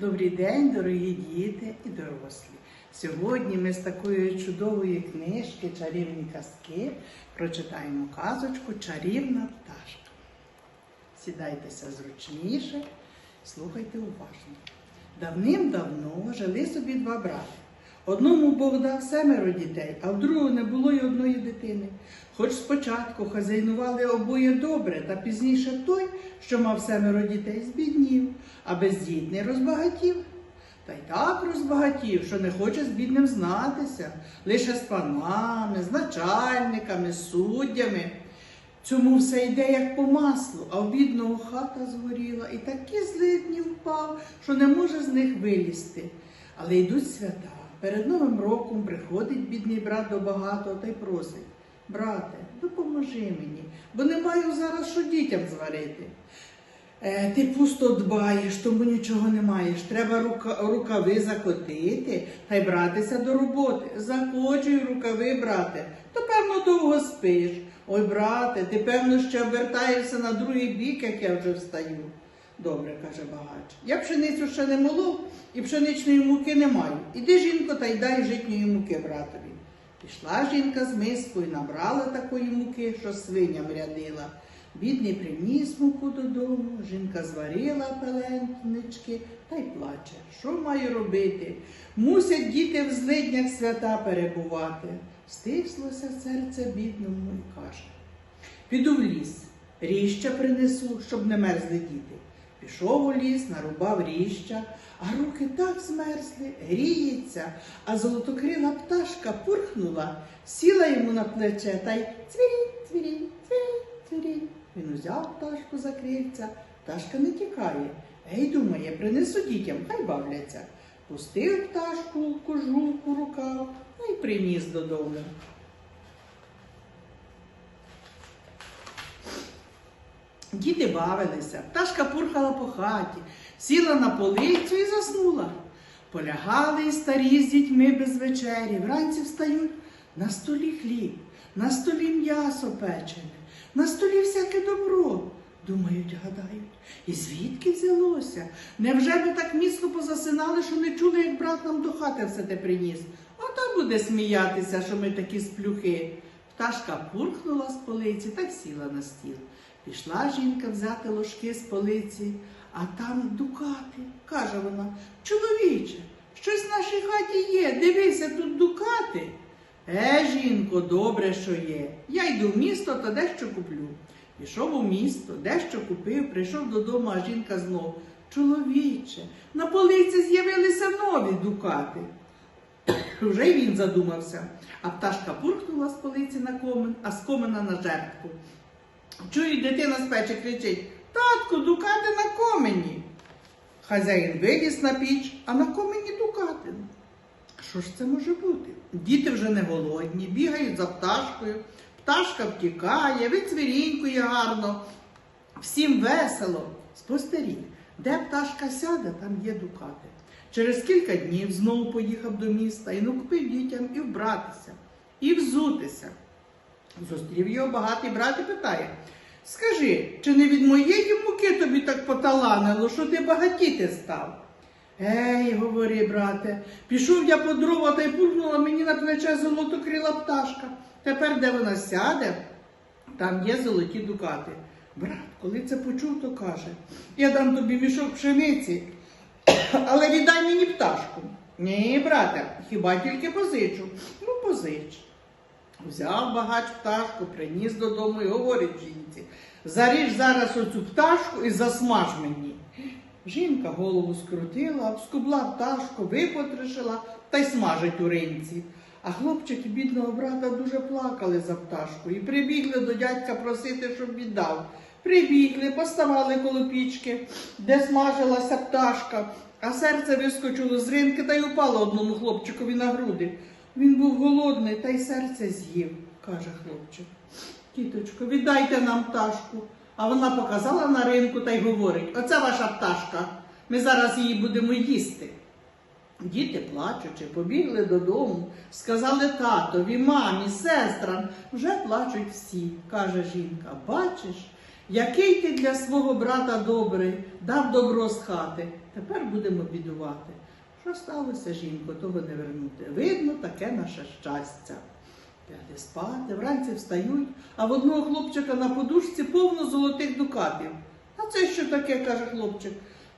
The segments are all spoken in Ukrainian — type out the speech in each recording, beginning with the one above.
Добрий день, дорогі діти і дорослі. Сьогодні ми з такої чудової книжки Чарівні казки прочитаємо казочку Чарівна пташка. Сідайтеся зручніше, слухайте уважно. Давним-давно жили собі два брати. Одному Бог дав семеро дітей, а в другого не було й одної дитини. Хоч спочатку хазяйнували обоє добре, та пізніше той, що мав семеро дітей, збіднів, а бездітний розбагатів. Та й так розбагатів, що не хоче з бідним знатися, лише з панами, з начальниками, суддями. Цьому все йде як по маслу, а в бідного хата згоріла і такі злидні впав, що не може з них вилізти. Але йдуть свята. Перед Новим роком приходить бідний брат до багатого та й просить. Брате, допоможи мені, бо не маю зараз що дітям зварити. Е, ти пусто дбаєш, тому нічого не маєш. Треба рука, рукави закотити та й братися до роботи. Закочуй рукави, брате, то певно довго спиш. Ой, брате, ти певно ще обертаєшся на другий бік, як я вже встаю. Добре, каже багач. Я пшеницю ще не молов і пшеничної муки не маю. Іди, жінко, та й дай житньої муки братові. Пішла жінка з мискою, набрала такої муки, що свиням рядила. Бідний приніс муку додому, жінка зварила пеленнички та й плаче. Що маю робити? Мусять діти в злиднях свята перебувати. Стислося серце бідному і каже. Піду в ліс, ріща принесу, щоб не мерзли діти. Пішов у ліс, нарубав ріща, а руки так змерзли, гріється, а золотокрила пташка пурхнула, сіла йому на плече та й цвірінь, цвірінь, цвірінь, цвірінь. Він узяв пташку за крильця, пташка не тікає. Гей, думає, принесу дітям, хай бавляться. Пустив пташку кожух у рукав та й приніс додому. Діти бавилися, пташка пурхала по хаті, сіла на полицю і заснула. Полягали старі з дітьми без вечері, вранці встають на столі хліб, на столі м'ясо печене, на столі всяке добро. Думають, гадають, і звідки взялося? Невже ви так міцно позасинали, що не чули, як брат нам до хати все те приніс? Ото буде сміятися, що ми такі сплюхи. Пташка пурхнула з полиці та сіла на стіл. Пішла жінка взяти ложки з полиці, а там дукати. Каже вона, чоловіче, щось в нашій хаті є, дивися, тут дукати. Е, жінко, добре, що є. Я йду в місто та дещо куплю. Пішов у місто, дещо купив, прийшов додому, а жінка знов. Чоловіче, на полиці з'явилися нові дукати. Вже й він задумався, а пташка пурхнула з полиці на комен, а з комена на жертву. Чує, дитина з печі кричить Татку, дукати на комені. Хазяїн виліз на піч, а на комені дукати. Що ж це може бути? Діти вже не голодні, бігають за пташкою, пташка втікає, вицвірінькує гарно. Всім весело. Спостеріг, де пташка сяде, там є дукати. Через кілька днів знову поїхав до міста і накупив дітям і вбратися, і взутися. Зустрів його багатий брат і питає: Скажи, чи не від моєї муки тобі так поталанило, що ти багатіти став? Ей, говори, брате, пішов я по дрова та й пурхнула мені на плече золотокрила пташка. Тепер, де вона сяде, там є золоті дукати. Брат, коли це почув, то каже: Я дам тобі мішок пшениці, але віддай мені пташку. Ні, брате, хіба тільки позичу? Ну, позич. Взяв багач пташку, приніс додому і говорить жінці, заріж зараз оцю пташку і засмаж мені. Жінка голову скрутила, обскубла пташку, випотрошила та й смажить у ринці. А хлопчик і бідного брата дуже плакали за пташку і прибігли до дядька просити, щоб віддав. Прибігли, поставали коло пічки, де смажилася пташка, а серце вискочило з ринки та й упало одному хлопчикові на груди. Він був голодний та й серце з'їв, каже хлопчик. Тіточко, віддайте нам пташку. А вона показала на ринку та й говорить: оце ваша пташка, ми зараз її будемо їсти. Діти, плачучи, побігли додому, сказали татові, мамі, сестрам, вже плачуть всі, каже жінка. Бачиш, Який ти для свого брата добрий, дав добро з хати. Тепер будемо бідувати. Що сталося, жінко, того не вернути. Видно, таке наше щастя. Ляде спати, вранці встають, а в одного хлопчика на подушці повно золотих дукатів. А це що таке, каже хлопчик.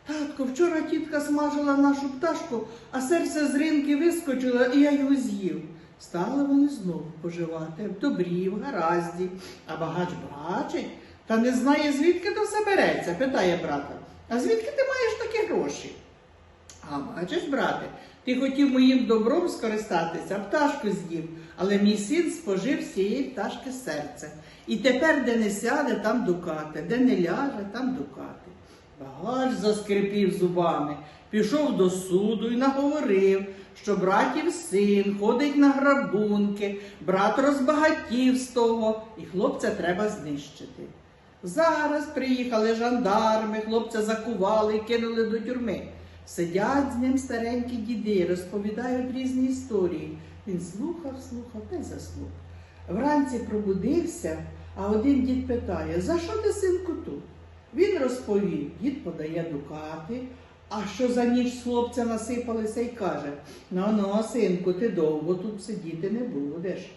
Татко, вчора тітка смажила нашу пташку, а серце з ринки вискочило, і я його з'їв. Стали вони знову поживати в добрі, в гаразді, а багач бачить, та не знає, звідки то все береться, питає брата. А звідки ти маєш такі гроші? А бачиш, брате, ти хотів моїм добром скористатися, пташку з'їв, але мій син спожив з цієї пташки серце. І тепер, де не сяде, там дукати, де не ляже, там дукати. Багач заскрипів зубами, пішов до суду і наговорив, що братів син ходить на грабунки, брат розбагатів з того, і хлопця треба знищити. Зараз приїхали жандарми, хлопця закували і кинули до тюрми. Сидять з ним старенькі діди, розповідають різні історії. Він слухав, слухав та й. Вранці пробудився, а один дід питає: За що ти, синку, тут? Він розповів, дід подає дукати, а що за ніч з хлопця насипалися і каже: Ну ну, синку, ти довго тут сидіти не будеш.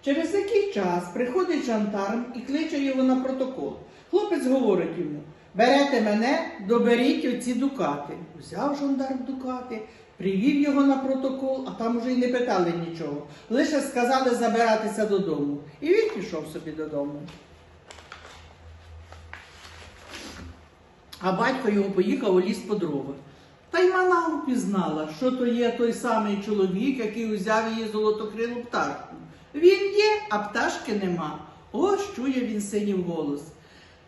Через який час приходить жандарм і кличе його на протокол. Хлопець говорить йому: берете мене, доберіть оці дукати. Взяв жандарм дукати, привів його на протокол, а там уже й не питали нічого. Лише сказали забиратися додому. І він пішов собі додому. А батько його поїхав у ліс по дрова. Та й мала упізнала, що то є той самий чоловік, який узяв її золотокрилу пташку. Він є, а пташки нема. Ось чує він синів голос.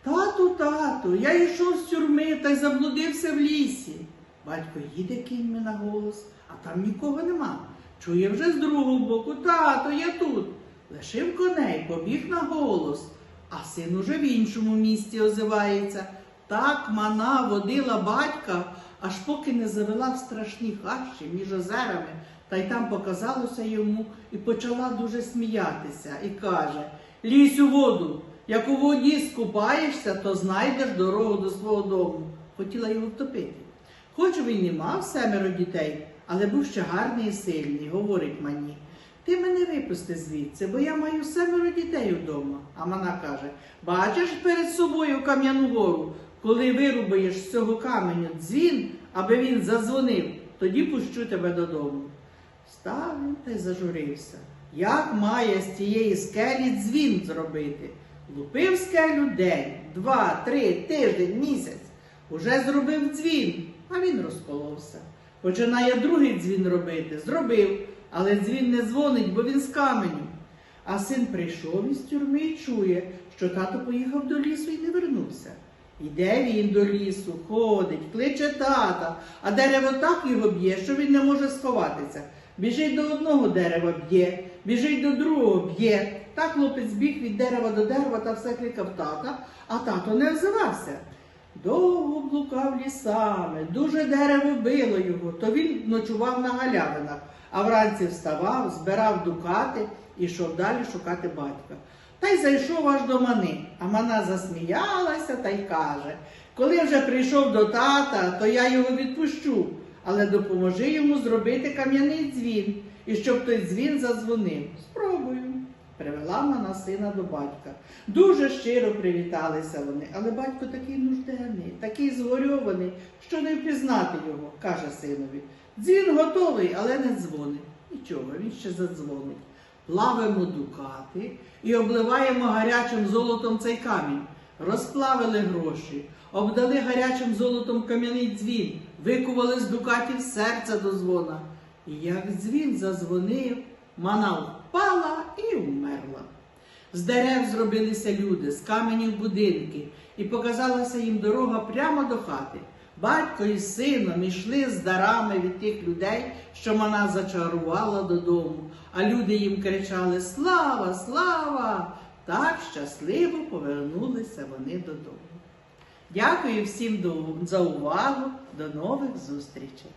Тату, тату, я йшов з тюрми та й заблудився в лісі. Батько їде кіньми на голос, а там нікого нема. Чує вже з другого боку, тато, я тут. Лишив коней, побіг на голос, а син уже в іншому місці озивається. Так мана водила батька, аж поки не завела в страшні хащі між озерами, та й там показалося йому і почала дуже сміятися і каже: Лізь у воду, як у воді скупаєшся, то знайдеш дорогу до свого дому. Хотіла його втопити. Хоч він і мав семеро дітей, але був ще гарний і сильний, говорить мені. Ти мене випусти звідси, бо я маю семеро дітей вдома. А вона каже: бачиш перед собою кам'яну гору, коли вирубаєш з цього каменю дзвін, аби він задзвонив, тоді пущу тебе додому. Став він та й зажурився. Як має з цієї скелі дзвін зробити? Лупив скелю день, два, три, тиждень, місяць. Уже зробив дзвін, а він розколовся. Починає другий дзвін робити, зробив, але дзвін не дзвонить, бо він з каменю. А син прийшов із тюрми і чує, що тато поїхав до лісу і не вернувся. Іде він до лісу, ходить, кличе тата, а дерево так його б'є, що він не може сховатися. Біжить до одного дерева б'є, біжить до другого б'є. Так хлопець біг від дерева до дерева та все кликав тата, а тато не взивався. Довго блукав лісами, дуже дерево било його, то він ночував на галявинах, а вранці вставав, збирав дукати і йшов далі шукати батька. Та й зайшов аж до мани, а мана засміялася та й каже: коли вже прийшов до тата, то я його відпущу, але допоможи йому зробити кам'яний дзвін, і щоб той дзвін задзвонив. Спробую. Привела мана сина до батька. Дуже щиро привіталися вони, але батько такий нужденний, такий згорьований, що не впізнати його, каже синові. Дзвін готовий, але не дзвонить. Нічого, він ще задзвонить. Плавимо дукати і обливаємо гарячим золотом цей камінь. Розплавили гроші, обдали гарячим золотом кам'яний дзвін, викували з дукатів серця до дзвона. І як дзвін зазвонив, мана впала і вмерла. З дерев зробилися люди, з каменів будинки, і показалася їм дорога прямо до хати. Батько і сином ішли з дарами від тих людей, що вона зачарувала додому, а люди їм кричали Слава, слава! Так щасливо повернулися вони додому. Дякую всім за увагу. До нових зустрічей!